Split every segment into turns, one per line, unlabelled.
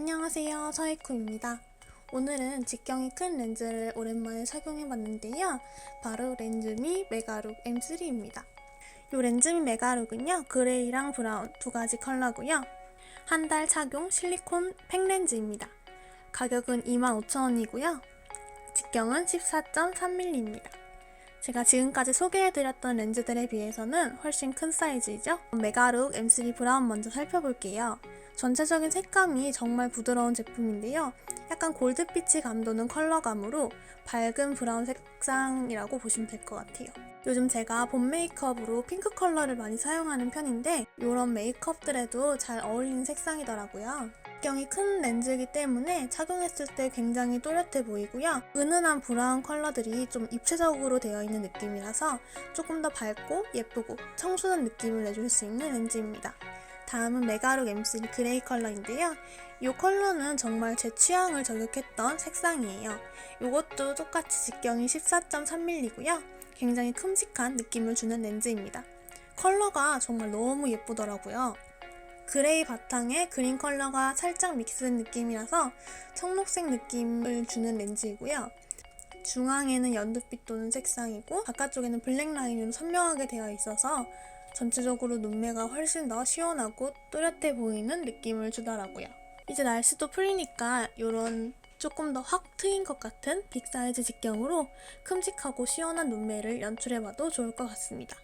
안녕하세요. 서이쿠입니다. 오늘은 직경이 큰 렌즈를 오랜만에 착용해봤는데요. 바로 렌즈미 메가룩 M3입니다. 이 렌즈미 메가룩은요 그레이랑 브라운 두 가지 컬러고요. 한 달 착용 실리콘 팩렌즈입니다. 가격은 25,000원이고요. 직경은 14.3mm입니다 제가 지금까지 소개해드렸던 렌즈들에 비해서는 훨씬 큰 사이즈이죠 메가룩 M3 브라운 먼저 살펴볼게요 전체적인 색감이 정말 부드러운 제품인데요. 약간 골드빛이 감도는 컬러감으로 밝은 브라운 색상이라고 보시면 될 것 같아요. 요즘 제가 봄 메이크업으로 핑크 컬러를 많이 사용하는 편인데 이런 메이크업들에도 잘 어울리는 색상이더라고요. 경이 큰 렌즈이기 때문에 착용했을 때 굉장히 또렷해 보이고요. 은은한 브라운 컬러들이 좀 입체적으로 되어 있는 느낌이라서 조금 더 밝고 예쁘고 청순한 느낌을 내줄 수 있는 렌즈입니다. 다음은 메가룩 M3 그레이 컬러인데요. 이 컬러는 정말 제 취향을 저격했던 색상이에요. 이것도 똑같이 직경이 14.3mm고요. 굉장히 큼직한 느낌을 주는 렌즈입니다. 컬러가 정말 너무 예쁘더라고요. 그레이 바탕에 그린 컬러가 살짝 믹스된 느낌이라서 청록색 느낌을 주는 렌즈이고요. 중앙에는 연두빛 도는 색상이고 바깥쪽에는 블랙 라인으로 선명하게 되어 있어서 전체적으로 눈매가 훨씬 더 시원하고 또렷해 보이는 느낌을 주더라고요. 이제 날씨도 풀리니까 이런 조금 더 확 트인 것 같은 빅사이즈 직경으로 큼직하고 시원한 눈매를 연출해봐도 좋을 것 같습니다.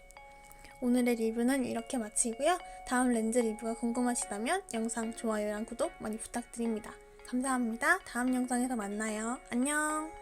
오늘의 리뷰는 이렇게 마치고요. 다음 렌즈 리뷰가 궁금하시다면 영상 좋아요랑 구독 많이 부탁드립니다. 감사합니다. 다음 영상에서 만나요. 안녕!